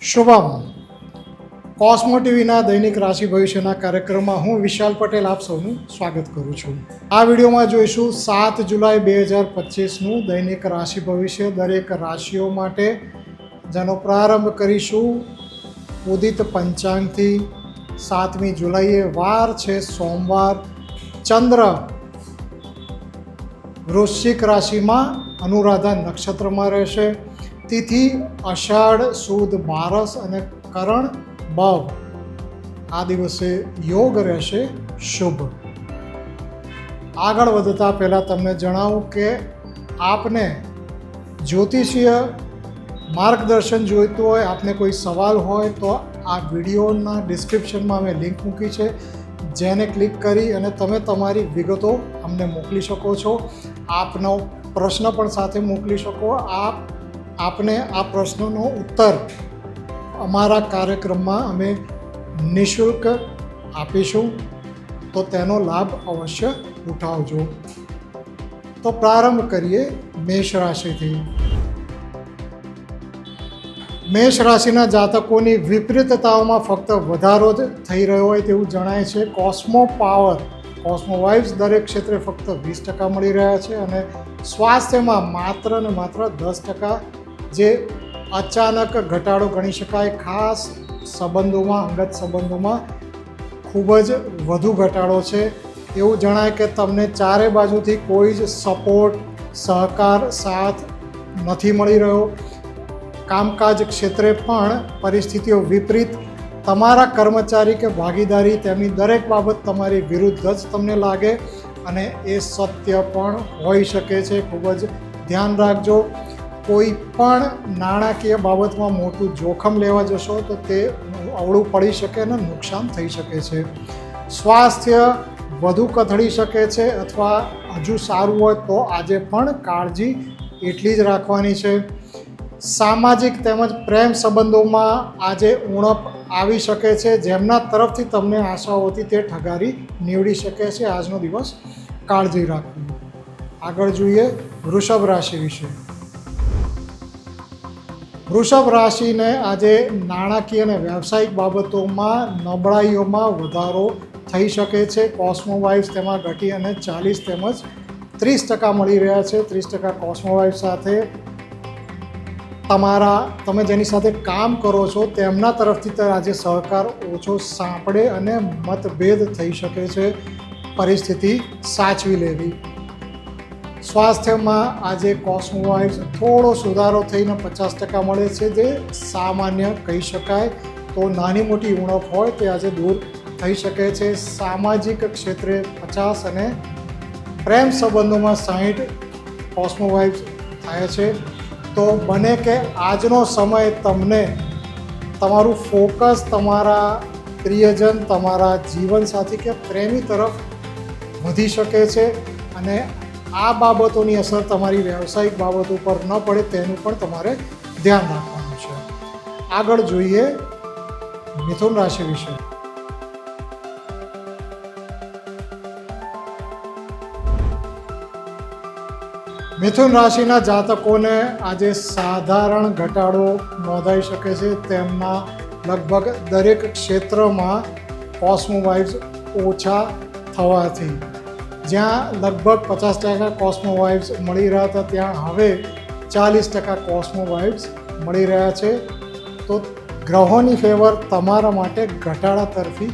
શુભમ. કોસ્મો ટીવીના દૈનિક રાશિ ભવિષ્યના કાર્યક્રમમાં હું વિશાલ પટેલ આપ સૌનું સ્વાગત કરું છું. આ વિડીયોમાં જોઈશું સાત જુલાઈ બે હજાર પચીસનું દૈનિક રાશિ ભવિષ્ય દરેક રાશિઓ માટે. જેનો પ્રારંભ કરીશું ઉદિત પંચાંગથી. સાતમી જુલાઈએ વાર છે સોમવાર. ચંદ્ર વૃશ્ચિક રાશિમાં અનુરાધા નક્ષત્રમાં રહેશે. તિથિ અષાઢ, સુદ બારસ અને કરણ બવ આ દિવસે યોગ રહેશે શુભ. આગળ વધતા પહેલાં તમને જણાવું કે આપને જ્યોતિષીય માર્ગદર્શન જોઈતું હોય, આપને કોઈ સવાલ હોય તો આ વિડીયોના ડિસ્ક્રિપ્શનમાં મેં લિંક મૂકી છે. જેને ક્લિક કરી અને તમે તમારી વિગતો અમને મોકલી શકો છો. આપનો પ્રશ્ન પણ સાથે મોકલી શકો. આપ આપને આ પ્રશ્નનો ઉત્તર અમારા કાર્યક્રમમાં અમે નિઃશુલ્ક આપીશું. તો તેનો લાભ અવશ્ય ઉઠાવજો. તો પ્રારંભ કરીએ મેષ રાશિથી. મેષ રાશિના જાતકોની વિપરીતતાઓમાં ફક્ત વધારો જ થઈ રહ્યો હોય તેવું જણાય છે. કોસ્મો પાવર, કોસ્મો વાઇબ્સ દરેક ક્ષેત્રે ફક્ત વીસ ટકા મળી રહ્યા છે અને સ્વાસ્થ્યમાં માત્ર ને માત્ર દસ ટકા જે અચાનક ઘટાડો ગણી શકાય, ખાસ સંબંધોમાં, અંગત સંબંધોમાં ખૂબ જ વધુ ઘટાડો છે. એવું જણાય કે તમને ચારે બાજુથી કોઈ જ સપોર્ટ, સહકાર, સાથ નથી મળી રહ્યો. કામકાજ ક્ષેત્રે પણ પરિસ્થિતિઓ વિપરીત. તમારા કર્મચારી કે ભાગીદારી તેમની દરેક બાબત તમારી વિરુદ્ધ જ તમને લાગે અને એ સત્ય પણ હોઈ શકે છે. ખૂબ જ ધ્યાન રાખજો. કોઈ પણ નાણાકીય બાબતમાં મોટું જોખમ લેવા જશો તો તે અવળું પડી શકે અને નુકસાન થઈ શકે છે. સ્વાસ્થ્ય વધુ કથળી શકે છે અથવા હજુ સારું હોય તો આજે પણ કાળજી એટલી જ રાખવાની છે. સામાજિક તેમજ પ્રેમ સંબંધોમાં આજે ઉણપ આવી શકે છે. જેમના તરફથી તમને આશાઓથી તે ઠગારી નીવડી શકે છે. આજનો દિવસ કાળજી રાખવી આગળ જોઈએ વૃષભ રાશિ વિશે. વૃષભ રાશિને આજે નાણાકીય અને વ્યવસાયિક બાબતોમાં નબળાઈઓમાં વધારો થઈ શકે છે. કોસ્મોવાઇવ્સ તેમાં ઘટી અને ચાલીસ તેમજ ત્રીસ ટકા મળી રહ્યા છે. ત્રીસ ટકા કોસ્મોવાઇવ સાથે તમારા, તમે જેની સાથે કામ કરો છો તેમના તરફથી આજે સહકાર ઓછો સાંપડે અને મતભેદ થઈ શકે છે. પરિસ્થિતિ સાચવી લેવી. સ્વાસ્થ્યમાં આજે કોસ્મોવાઇઝ થોડો સુધારો થઈને પચાસ ટકા મળે છે જે સામાન્ય કહી શકાય. તો નાની મોટી ઉણપ હોય તે આજે દૂર થઈ શકે છે. સામાજિક ક્ષેત્રે પચાસ અને પ્રેમ સંબંધોમાં સાહીઠ કોસ્મોવાઇઝ થાય છે. તો બને કે આજનો સમય તમને તમારું ફોકસ તમારા પ્રિયજન, તમારા જીવનસાથી કે પ્રેમી તરફ વધી શકે છે. અને આ બાબતોની અસર તમારી વ્યવસાયિક બાબતો પર ન પડે તેનું પણ તમારે ધ્યાન રાખવાનું છે. આગળ જોઈએ મિથુન રાશિ વિશે. મિથુન રાશિના જાતકોને આજે સાધારણ ઘટાડો નોંધાઈ શકે છે. તેમના લગભગ દરેક ક્ષેત્રમાં કોસ્મોવાઇઝ ઓછા થવાથી. જ્યાં લગભગ પચાસ ટકા કોસ્મો વાઇવ્સ મળી રહ્યા હતા, ત્યાં હવે ચાલીસ ટકા કોસ્મો વાઇવ્સ મળી રહ્યા છે. તો ગ્રહોની ફેવર તમારા માટે ઘટાડા તરફી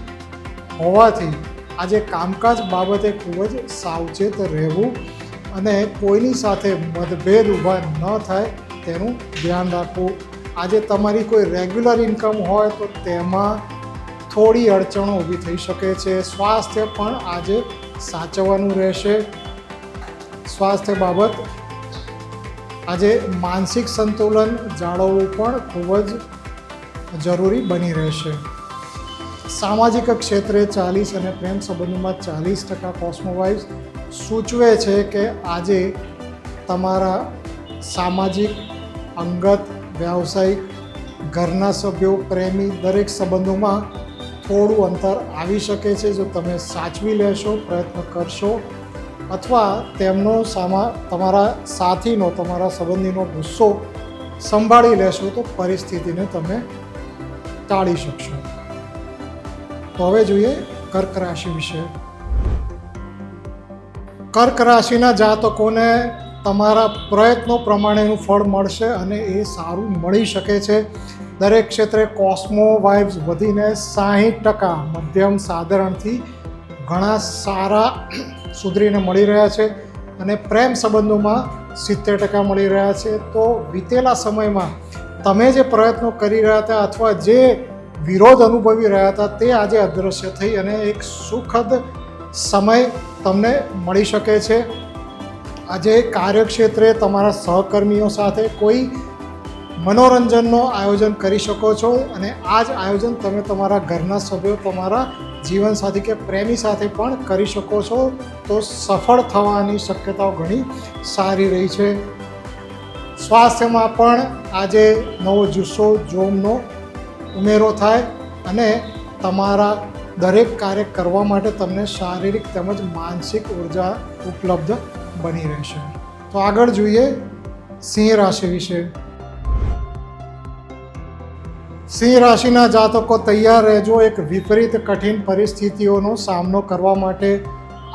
હોવાથી આજે કામકાજ બાબતે ખૂબ જ સાવચેત રહેવું અને કોઈની સાથે મતભેદ ઊભા ન થાય તેનું ધ્યાન રાખવું. આજે તમારી કોઈ રેગ્યુલર ઇન્કમ હોય તો તેમાં થોડી અડચણો ઊભી થઈ શકે છે. સ્વાસ્થ્ય પણ આજે સાચવવાનું રહેશે. સ્વાસ્થ્ય બાબત. આજે માનસિક સંતુલન જાળવવું પણ ખૂબ જ જરૂરી બની રહેશે. સામાજિક ક્ષેત્રે ચાલીસ અને પ્રેમ સંબંધોમાં ચાલીસ ટકા કોસ્મોવાઇઝ સૂચવે છે કે આજે તમારા સામાજિક, અંગત, વ્યાવસાયિક, ઘરના સભ્યો, પ્રેમી દરેક સંબંધોમાં થોડું અંતર આવી શકે છે જો તમે સાચવી લેશો, પ્રયત્ન કરશો અથવા તેમનો સામા, તમારા સાથીનો, તમારા સંબંધીનો ગુસ્સો સંભાળી લેશો તો પરિસ્થિતિને તમે ટાળી શકશો. તો હવે જોઈએ કર્ક રાશિ વિશે. કર્ક રાશિના જાતકોને તમારા પ્રયત્નો પ્રમાણેનું ફળ મળશે અને એ સારું મળી શકે છે. દરેક ક્ષેત્રે કોસ્મો વાઇબ્સ વધીને સાહીઠ ટકા મધ્યમ સાધારણથી ઘણા સારા સુધરીને મળી રહ્યા છે અને પ્રેમ સંબંધોમાં સિત્તેર ટકા મળી રહ્યા છે. તો વીતેલા સમયમાં તમે જે પ્રયત્નો કરી રહ્યા હતા અથવા જે વિરોધ અનુભવી રહ્યા હતા તે આજે અદૃશ્ય થઈ અને એક સુખદ સમય તમને મળી શકે છે. આજે કાર્યક્ષેત્રે તમારા સહકર્મીઓ સાથે કોઈ મનોરંજનનો આયોજન કરી શકો છો અને આ જ આયોજન તમે તમારા ઘરના સભ્યો તમારા જીવનસાથી કે પ્રેમી સાથે પણ કરી શકો છો. તો સફળ થવાની શક્યતાઓ ઘણી સારી રહી છે. સ્વાસ્થ્યમાં પણ આજે નવો જુસ્સો, જોમનો ઉમેરો થાય અને તમારા દરેક કાર્ય કરવા માટે તમને શારીરિક તેમજ માનસિક ઊર્જા ઉપલબ્ધ બની રહેશે. તો આગળ જોઈએ સિંહ રાશિ વિશે. સિંહ રાશિના જાતકો તૈયાર રહેજો. એક વિપરીત કઠિન પરિસ્થિતિઓનો સામનો કરવા માટે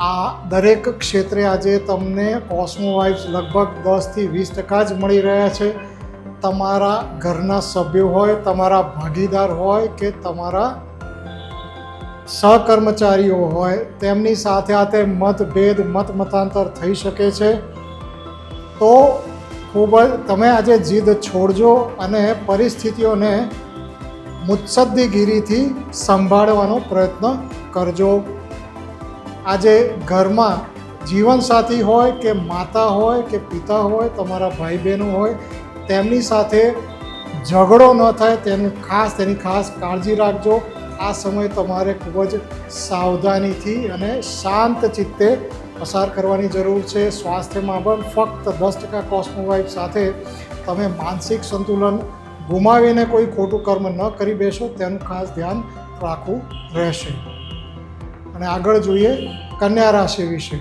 આ દરેક ક્ષેત્રે આજે તમને કોસ્મો વાઇબ્સ લગભગ દસથી વીસ ટકા જ મળી રહ્યા છે. તમારા ઘરના સભ્યો હોય, તમારા ભાગીદાર હોય કે તમારા સહકર્મચારીઓ હોય, તેમની સાથે તે મતભેદ, મત મતાંતર થઈ શકે છે. તો ખૂબ જ, તમે આજે જીદ છોડજો અને પરિસ્થિતિઓને મુત્સદ્દીગીરીથી સંભાળવાનો પ્રયત્ન કરજો. આજે ઘરમાં જીવનસાથી હોય કે માતા હોય કે પિતા હોય, તમારા ભાઈ બહેનો હોય, તેમની સાથે ઝઘડો ન થાય, તેનું ખાસ, તેની ખાસ કાળજી રાખજો. આ સમય તમારે ખૂબ જ સાવધાનીથી અને શાંત ચિત્તે પસાર કરવાની જરૂર છે. સ્વાસ્થ્યમાં પણ ફક્ત દસ ટકા કોસ્મોવાઇફ સાથે તમે માનસિક સંતુલન ગુમાવીને કોઈ ખોટું કર્મ ન કરી બેસો, તેનું ખાસ ધ્યાન રાખવું રહેશે. અને આગળ જોઈએ કન્યા રાશિ વિશે.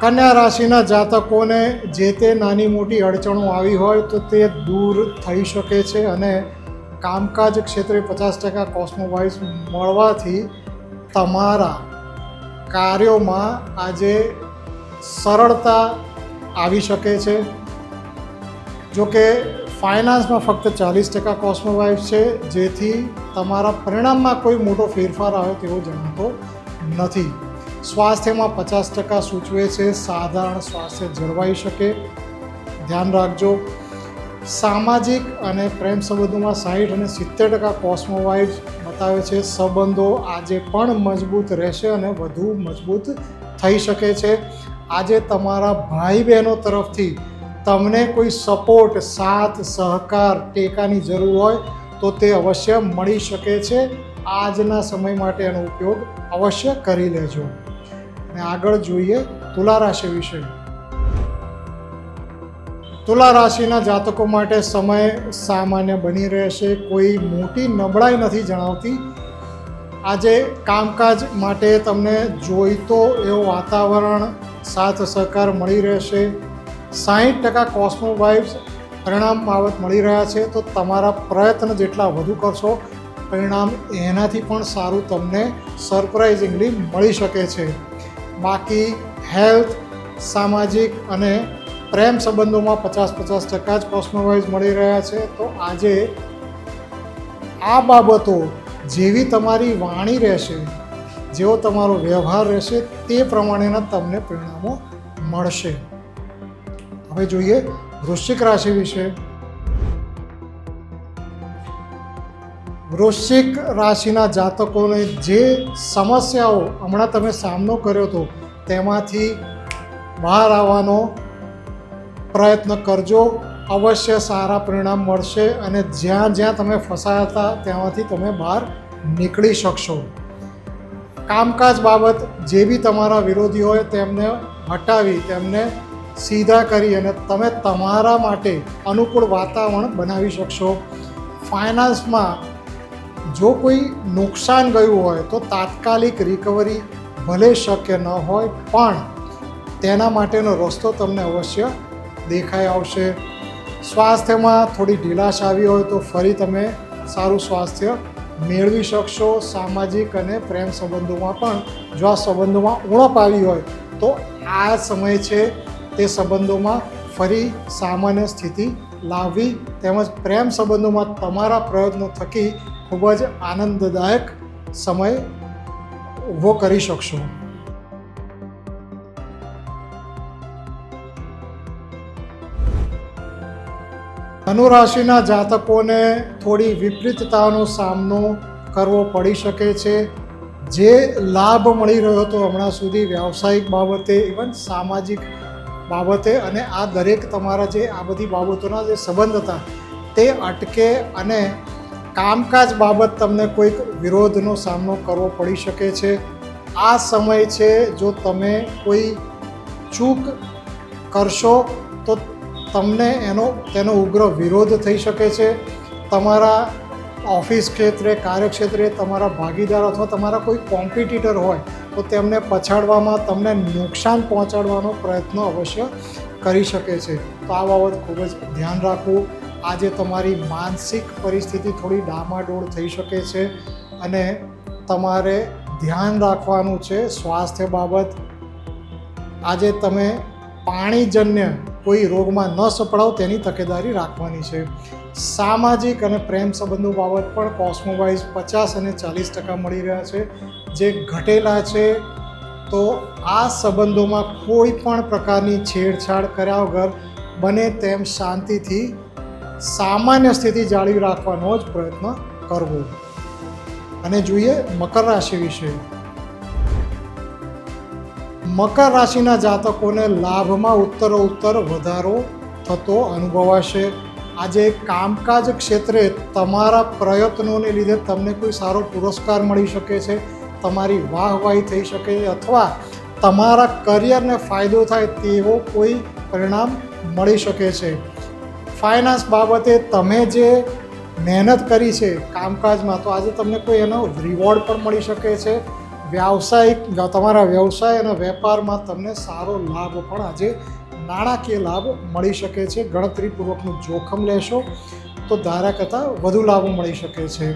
કન્યા રાશિના જાતકોને જે તે નાની મોટી અડચણો આવી હોય તો તે દૂર થઈ શકે છે અને કામકાજ ક્ષેત્રે પચાસ ટકા કોસ્મોવાઇઝ મળવાથી તમારા કાર્યોમાં આજે સરળતા આવી શકે છે. જો કે ફાઇનાન્સમાં ફક્ત ચાલીસ ટકા કોસ્મોવાઇફ છે, જેથી તમારા પરિણામમાં કોઈ મોટો ફેરફાર આવે તેવો જણાતો નથી. સ્વાસ્થ્યમાં પચાસ ટકા સૂચવે છે, સાધારણ સ્વાસ્થ્ય જળવાઈ શકે. ધ્યાન રાખજો. સામાજિક અને પ્રેમ સંબંધોમાં સાહીઠ અને સિત્તેર ટકા કોસ્મોવાઇઝ બતાવે છે. સંબંધો આજે પણ મજબૂત રહેશે અને વધુ મજબૂત થઈ શકે છે. આજે તમારા ભાઈ બહેનો તરફથી તમને કોઈ સપોર્ટ સાથ, સહકાર, ટેકાની જરૂર હોય તો તે અવશ્ય મળી શકે છે. આજના સમય માટે એનો ઉપયોગ અવશ્ય કરી લેજો. અને આગળ જોઈએ તુલા રાશિ વિશે. તુલા રાશિના જાતકો માટે સમય સામાન્ય બની રહેશે. કોઈ મોટી નબળાઈ નથી જણાવતી. આજે કામકાજ માટે તમને જોઈતો એવો વાતાવરણ સાથ સહકાર મળી રહેશે. સાહીઠ ટકા કોસ્મો વાઇબ્સ પરિણામ બાબત મળી રહ્યા છે. તો તમારા પ્રયત્ન જેટલા વધુ કરશો, પરિણામ એનાથી પણ સારું તમને સરપ્રાઇઝિંગલી મળી શકે છે. બાકી હેલ્થ, સામાજિક અને પ્રેમ સંબંધોમાં પચાસ પચાસ ટકા જ કોસ્મોવાઇઝ મળી રહ્યા છે. તો આજે આ બાબતો જેવી તમારી વાણી રહેશે જેવો તમારો વ્યવહાર રહેશે તે પ્રમાણેના તમને પરિણામો મળશે. હવે જોઈએ વૃશ્ચિક રાશિ વિશે. વૃશ્ચિક રાશિના જાતકોને જે સમસ્યાઓ હમણાં તમે સામનો કર્યો હતો તેમાંથી બહાર આવવાનો પ્રયત્ન કરજો. અવશ્ય સારા પરિણામ મળશે અને જ્યાં જ્યાં તમે ફસાયા હતા ત્યાંથી તમે બહાર નીકળી શકશો. કામકાજ બાબત જે બી તમારા વિરોધી હોય તેમને હટાવી, તેમને સીધા કરી અને તમે તમારા માટે અનુકૂળ વાતાવરણ બનાવી શકશો. ફાઇનાન્સમાં જો કોઈ નુકસાન ગયું હોય તો તાત્કાલિક રિકવરી ભલે શક્ય ન હોય પણ તેના માટેનો રસ્તો તમને અવશ્ય દેખાઈ આવશે. સ્વાસ્થ્યમાં થોડી ઢીલાશ આવી હોય તો ફરી તમે સારું સ્વાસ્થ્ય મેળવી શકશો સામાજિક અને પ્રેમ સંબંધોમાં પણ. જો આ સંબંધોમાં ઉણપ આવી હોય, તો આ સમય છે તે સંબંધોમાં ફરી સામાન્ય સ્થિતિ લાવવી તેમજ પ્રેમ સંબંધોમાં તમારા પ્રયત્નો થકી ખૂબ જ આનંદદાયક સમય ઊભો કરી શકશો. ધનુરાશિના જાતકોને થોડી વિપરીતતાનો સામનો કરવો પડી શકે છે. જે લાભ મળી રહ્યો હતો હમણાં સુધી વ્યાવસાયિક બાબતે, ઇવન સામાજિક બાબતે અને આ દરેક તમારા જે આ બધી બાબતોના જે સંબંધ હતા, તે અટકે અને કામકાજ બાબત તમને કોઈક વિરોધનો સામનો કરવો પડી શકે છે. આ સમય છે જો તમે કોઈ ચૂક કરશો તમને એનો, તેનો ઉગ્ર વિરોધ થઈ શકે છે. તમારા ઓફિસ ક્ષેત્રે, કાર્યક્ષેત્રે તમારા ભાગીદાર અથવા તમારા કોઈ કોમ્પિટિટર હોય, તો તેમને પછાડવામાં, તમને નુકસાન પહોંચાડવાનો પ્રયત્ન અવશ્ય કરી શકે છે. તો આ બાબત ખૂબ જ ધ્યાન રાખવું. આજે તમારી માનસિક પરિસ્થિતિ થોડી ડામાડોળ થઈ શકે છે અને તમારે ધ્યાન રાખવાનું છે સ્વાસ્થ્ય બાબત. આજે તમે પાણીજન્ય કોઈ રોગમાં ન સપડાવ તેની તકેદારી રાખવાની છે. સામાજિક અને પ્રેમ સંબંધો બાબત પણ કોસ્મોવાઇઝ પચાસ અને ચાલીસ ટકા મળી રહ્યા છે. જે ઘટેલા છે તો આ સંબંધોમાં કોઈ પણ પ્રકારની છેડછાડ કર્યા વગર બને તેમ શાંતિથી સામાન્ય સ્થિતિ જાળવી રાખવાનો જ પ્રયત્ન કરવો. અને જોઈએ મકર રાશિ વિશે. મકર રાશિના જાતકોને લાભમાં ઉત્તરો ઉત્તર વધારો થતો અનુભવાશે. આજે કામકાજ ક્ષેત્રે તમારા પ્રયત્નોને લીધે તમને કોઈ સારો પુરસ્કાર મળી શકે છે, તમારી વાહવાહી થઈ શકે અથવા તમારા કરિયરને ફાયદો થાય તેવો કોઈ પરિણામ મળી શકે છે. ફાઇનાન્સ બાબતે તમે જે મહેનત કરી છે કામકાજમાં, તો આજે તમને કોઈ એનો રિવોર્ડ પણ મળી શકે છે. વ્યાવસાયિક તમારા વ્યવસાય અને વેપારમાં તમને સારો લાભ, પણ આજે નાણાકીય લાભ મળી શકે છે. ગણતરીપૂર્વકનું જોખમ લેશો તો ધારા કરતાં વધુ લાભ મળી શકે છે.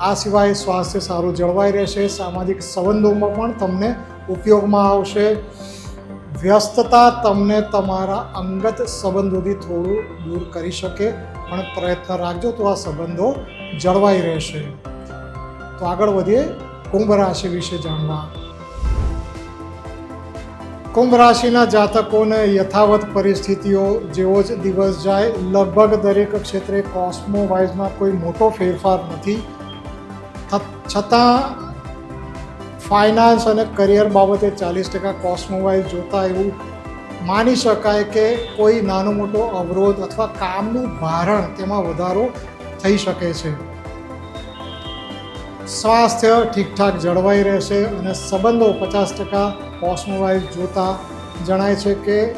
આ સિવાય સ્વાસ્થ્ય સારું જળવાઈ રહેશે, સામાજિક સંબંધોમાં પણ તમને ઉપયોગમાં આવશે. વ્યસ્તતા તમને તમારા અંગત સંબંધોથી થોડું દૂર કરી શકે, પણ પ્રયત્ન રાખજો તો આ સંબંધો જળવાઈ રહેશે. તો આગળ વધીએ. કુંભ રાશિ વિશે જાણવા. કુંભ રાશિના જાતકોને યથાવત પરિસ્થિતિઓ જેવો જ દિવસ જાય. લગભગ દરેક ક્ષેત્રે કોસ્મો વાઇઝમાં કોઈ મોટો ફેરફાર નથી. છતાં ફાઇનાન્સ અને કરિયર બાબતે ચાલીસ ટકા કોસ્મો વાઇઝ જોતા એવું માની શકાય કે કોઈ નાનો મોટો અવરોધ અથવા કામનું ભારણ તેમાં વધારો થઈ શકે છે. સ્વાસ્થ્ય ઠીકઠાક જળવાઈ રહેશે અને સંબંધો પચાસ ટકા કોસ્મોવાઇઝ જોતા જણાય છે કે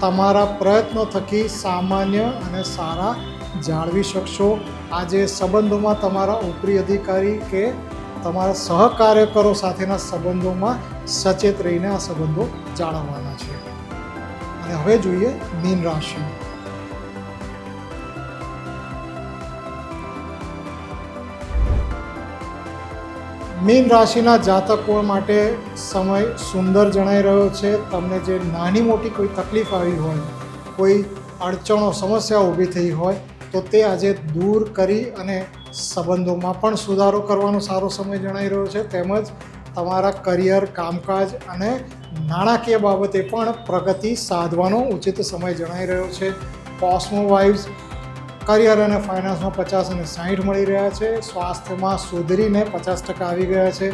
તમારા પ્રયત્નો થકી સામાન્ય અને સારા જાળવી શકશો. આજે સંબંધોમાં તમારા ઉપરી અધિકારી કે તમારા સહકાર્યકરો સાથેના સંબંધોમાં સચેત રહીને આ સંબંધો જાળવવાના છે. અને હવે જોઈએ મીન રાશિ. મીન રાશિના જાતકો માટે સમય સુંદર જણાઈ રહ્યો છે. તમને જે નાની મોટી કોઈ તકલીફ આવી હોય, કોઈ અડચણો સમસ્યા ઊભી થઈ હોય, તો તે આજે દૂર કરી અને સંબંધોમાં પણ સુધારો કરવાનો સારો સમય જણાઈ રહ્યો છે. તેમજ તમારા કરિયર, કામકાજ અને નાણાકીય બાબતે પણ પ્રગતિ સાધવાનો ઉચિત સમય જણાઈ રહ્યો છે. કોસ્મો વાઇવ્સ કરિયર અને ફાઇનાન્સમાં પચાસ અને સાહીઠ મળી રહ્યા છે. સ્વાસ્થ્યમાં સુધરીને પચાસ ટકા આવી ગયા છે.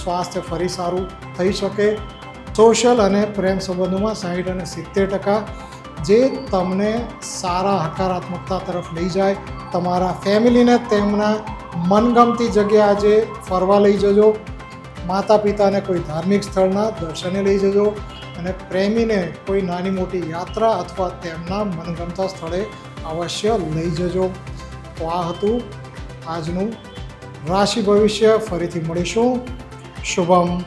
સ્વાસ્થ્ય ફરી સારું થઈ શકે. સોશિયલ અને પ્રેમ સંબંધોમાં સાહીઠ અને સિત્તેર ટકા. જે તમને સારા હકારાત્મકતા તરફ લઈ જાય, તમારા ફેમિલીને તેમના મનગમતી જગ્યા આજે ફરવા લઈ જજો. માતા પિતાને કોઈ ધાર્મિક સ્થળના દર્શને લઈ જજો અને પ્રેમીને કોઈ નાની મોટી યાત્રા અથવા તેમના મનગમતા સ્થળે અવશ્ય લઈ જજો. તો આ હતું આજનું રાશિ ભવિષ્ય. ફરીથી મળીશું. શુભમ.